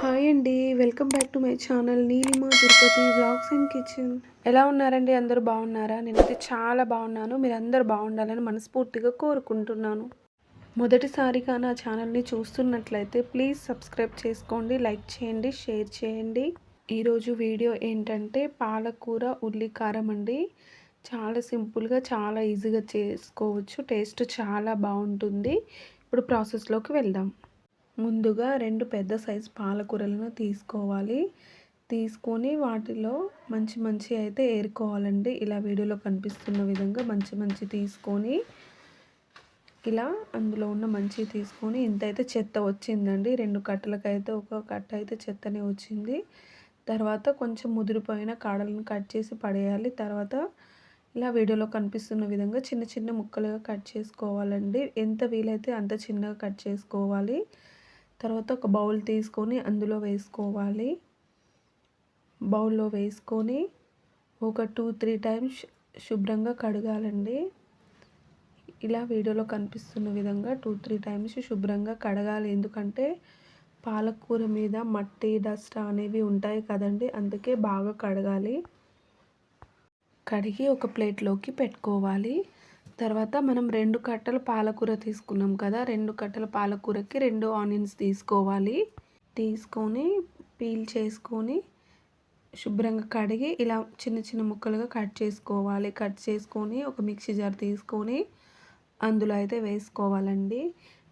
Hi అండి. Welcome back to my channel Neelima Tirupati blogs and kitchen. ఎలా ఉన్నారండి? అందరూ బాగున్నారా? నేనైతే చాలా బాగున్నాను. మీరు అందరూ బాగుండాలని మనస్ఫూర్తిగా కోరుకుంటున్నాను. మొదటిసారిగా నా ఛానల్ని చూస్తున్నట్లయితే ప్లీజ్ సబ్స్క్రైబ్ చేసుకోండి లైక్ చేయండి షేర్ చేయండి. ఈరోజు వీడియో ఏంటంటే పాలకూర ఉల్లి కారం అండి. చాలా సింపుల్గా చాలా ఈజీగా చేసుకోవచ్చు. టేస్ట్ చాలా బాగుంటుంది. ఇప్పుడు ప్రాసెస్లోకి వెళ్దాం. ముందుగా రెండు పెద్ద సైజు పాలకూరలను తీసుకోవాలి. తీసుకొని వాటిలో మంచి మంచి అయితే ఏరుకోవాలండి. ఇలా వీడియోలో కనిపిస్తున్న విధంగా మంచి మంచి తీసుకొని ఇలా అందులో ఉన్న మంచి తీసుకొని ఇంత అయితే చెత్త వచ్చిందండి. రెండు కట్టలకైతే ఒక కట్ట అయితే చెత్తనే వచ్చింది. తర్వాత కొంచెం ముదిరిపోయిన కాడలను కట్ చేసి పడేయాలి. తర్వాత ఇలా వీడియోలో కనిపిస్తున్న విధంగా చిన్న చిన్న ముక్కలుగా కట్ చేసుకోవాలండి. ఎంత వీలైతే అంత చిన్నగా కట్ చేసుకోవాలి. తర్వాత ఒక బౌల్ తీసుకొని అందులో వేసుకోవాలి. బౌల్లో వేసుకొని ఒక టూ త్రీ టైమ్స్ శుభ్రంగా కడగాలండి. ఇలా వీడియోలో కనిపిస్తున్న విధంగా టూ త్రీ టైమ్స్ శుభ్రంగా కడగాలి. ఎందుకంటే పాలకూర మీద మట్టి డస్ట్ అనేవి ఉంటాయి కదండి. అందుకే బాగా కడగాలి. కడిగి ఒక ప్లేట్లోకి పెట్టుకోవాలి. తర్వాత మనం రెండు కట్టలు పాలకూర తీసుకున్నాం కదా రెండు కట్టల పాలకూరకి రెండు ఆనియన్స్ తీసుకోవాలి. తీసుకొని పీల్ చేసుకొని శుభ్రంగా కడిగి ఇలా చిన్న చిన్న ముక్కలుగా కట్ చేసుకోవాలి. కట్ చేసుకొని ఒక మిక్సీ జార్ తీసుకొని అందులో అయితే వేసుకోవాలండి.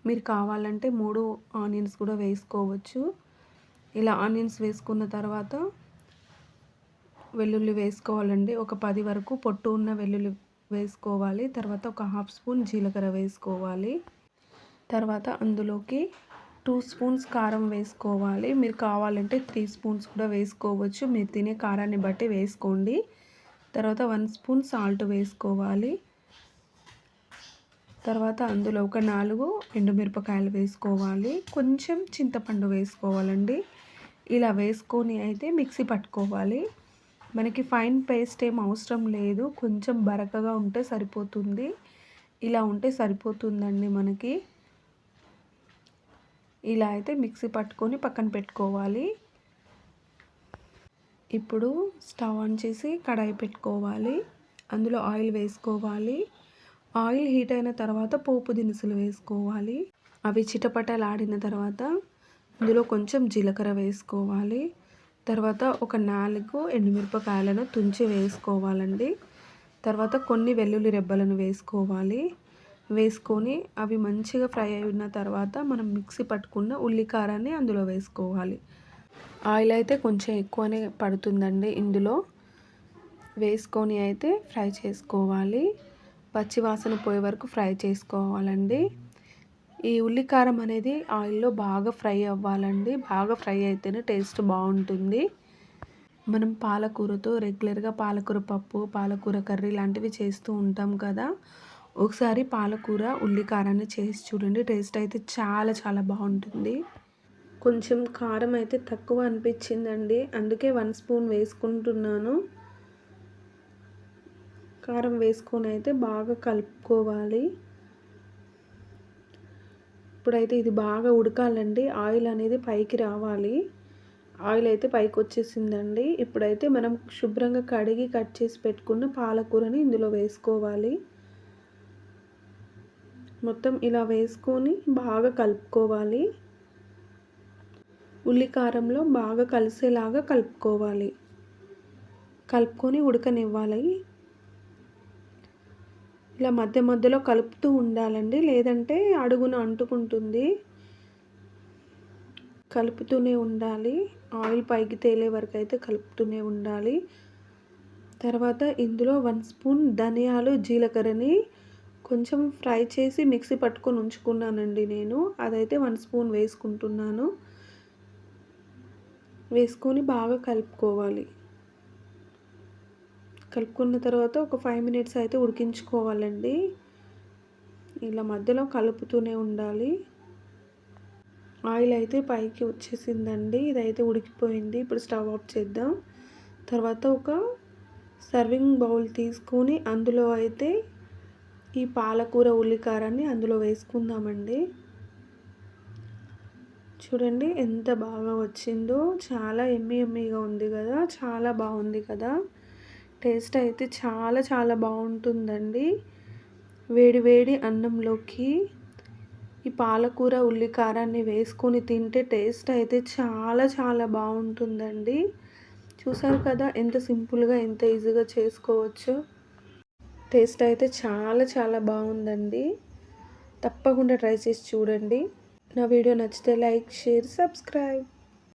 మీరు కావాలంటే మూడు ఆనియన్స్ కూడా వేసుకోవచ్చు. ఇలా ఆనియన్స్ వేసుకున్న తర్వాత వెల్లుల్లి వేసుకోవాలండి. ఒక పది వరకు పొట్టు ఉన్న వెల్లుల్లి వేసుకోవాలి. తర్వాత ఒక హాఫ్ స్పూన్ జీలకర్ర వేసుకోవాలి. తర్వాత అందులోకి టూ స్పూన్స్ కారం వేసుకోవాలి. మీరు కావాలంటే త్రీ స్పూన్స్ కూడా వేసుకోవచ్చు. మీరు తినే కారాన్ని బట్టి వేసుకోండి. తర్వాత వన్ స్పూన్ సాల్ట్ వేసుకోవాలి. తర్వాత అందులో ఒక నాలుగు ఎండుమిరపకాయలు వేసుకోవాలి. కొంచెం చింతపండు వేసుకోవాలండి. ఇలా వేసుకొని అయితే మిక్సీ పట్టుకోవాలి. మనకి ఫైన్ పేస్ట్ ఏం అవసరం లేదు. కొంచెం బరకగా ఉంటే సరిపోతుంది. ఇలా ఉంటే సరిపోతుందండి మనకి. ఇలా అయితే మిక్సీ పట్టుకొని పక్కన పెట్టుకోవాలి. ఇప్పుడు స్టవ్ ఆన్ చేసి కడాయి పెట్టుకోవాలి. అందులో ఆయిల్ వేసుకోవాలి. ఆయిల్ హీట్ అయిన తర్వాత పోపు దినుసులు వేసుకోవాలి. అవి చిటపటలాడిన తర్వాత అందులో కొంచెం జీలకర్ర వేసుకోవాలి. తర్వాత ఒక నాలుగు ఎండుమిరపకాయలను తుంచి వేసుకోవాలండి. తర్వాత కొన్ని వెల్లుల్లి రెబ్బలను వేసుకోవాలి. వేసుకొని అవి మంచిగా ఫ్రై అయిన తర్వాత మనం మిక్సీ పట్టుకున్న ఉల్లికారాన్ని అందులో వేసుకోవాలి. ఆయిల్ అయితే కొంచెం ఎక్కువనే పడుతుందండి ఇందులో. వేసుకొని అయితే ఫ్రై చేసుకోవాలి. పచ్చి వాసన పోయే వరకు ఫ్రై చేసుకోవాలండి. ఈ ఉల్లికారం అనేది ఆయిల్లో బాగా ఫ్రై అవ్వాలండి. బాగా ఫ్రై అయితేనే టేస్ట్ బాగుంటుంది. మనం పాలకూరతో రెగ్యులర్గా పాలకూర పప్పు పాలకూర కర్రీ లాంటివి చేస్తూ ఉంటాం కదా. ఒకసారి పాలకూర ఉల్లికారాన్ని చేసి చూడండి. టేస్ట్ అయితే చాలా చాలా బాగుంటుంది. కొంచెం కారం అయితే తక్కువ అనిపించిందండి. అందుకే వన్ స్పూన్ వేసుకుంటున్నాను. కారం వేసుకొని అయితే బాగా కలుపుకోవాలి. ఇప్పుడైతే ఇది బాగా ఉడకాలండి. ఆయిల్ అనేది పైకి రావాలి. ఆయిల్ అయితే పైకి వచ్చేసిందండి ఇప్పుడైతే మనం శుభ్రంగా కడిగి కట్ చేసి పెట్టుకున్న పాలకూరని ఇందులో వేసుకోవాలి. మొత్తం ఇలా వేసుకొని బాగా కలుపుకోవాలి. ఉల్లికారంలో బాగా కలిసేలాగా కలుపుకోవాలి. కలుపుకొని ఉడకనివ్వాలి. ఇలా మధ్య మధ్యలో కలుపుతూ ఉండాలండి. లేదంటే అడుగున అంటుకుంటుంది. కలుపుతూనే ఉండాలి. ఆయిల్ పైకి తేలే వరకు అయితే కలుపుతూనే ఉండాలి. తర్వాత ఇందులో వన్ స్పూన్ ధనియాలు జీలకర్రని కొంచెం ఫ్రై చేసి మిక్సీ పట్టుకొని ఉంచుకున్నానండి నేను. అదైతే వన్ స్పూన్ వేసుకుంటున్నాను. వేసుకొని బాగా కలుపుకోవాలి. కలుపుకున్న తర్వాత ఒక ఫైవ్ మినిట్స్ అయితే ఉడికించుకోవాలండి. ఇలా మధ్యలో కలుపుతూనే ఉండాలి. ఆయిల్ అయితే పైకి వచ్చేసిందండి. ఇదైతే ఉడికిపోయింది. ఇప్పుడు స్టవ్ ఆఫ్ చేద్దాం. తర్వాత ఒక సర్వింగ్ బౌల్ తీసుకొని అందులో అయితే ఈ పాలకూర ఉల్లికారాన్ని అందులో వేసుకుందామండి. చూడండి ఎంత బాగా వచ్చిందో. చాలా ఎమ్మి ఎమ్మిగా ఉంది కదా. చాలా బాగుంది కదా. టేస్ట్ అయితే చాలా చాలా బాగుంటుందండి. వేడి వేడి అన్నంలోకి ఈ పాలకూర ఉల్లి కారాన్ని వేసుకొని తింటే టేస్ట్ అయితే చాలా చాలా బాగుంటుందండి. చూసారు కదా ఎంత సింపుల్గా ఎంత ఈజీగా చేసుకోవచ్చో. టేస్ట్ అయితే చాలా చాలా బాగుందండి. తప్పకుండా ట్రై చేసి చూడండి. నా వీడియో నచ్చితే లైక్ షేర్ సబ్స్క్రైబ్.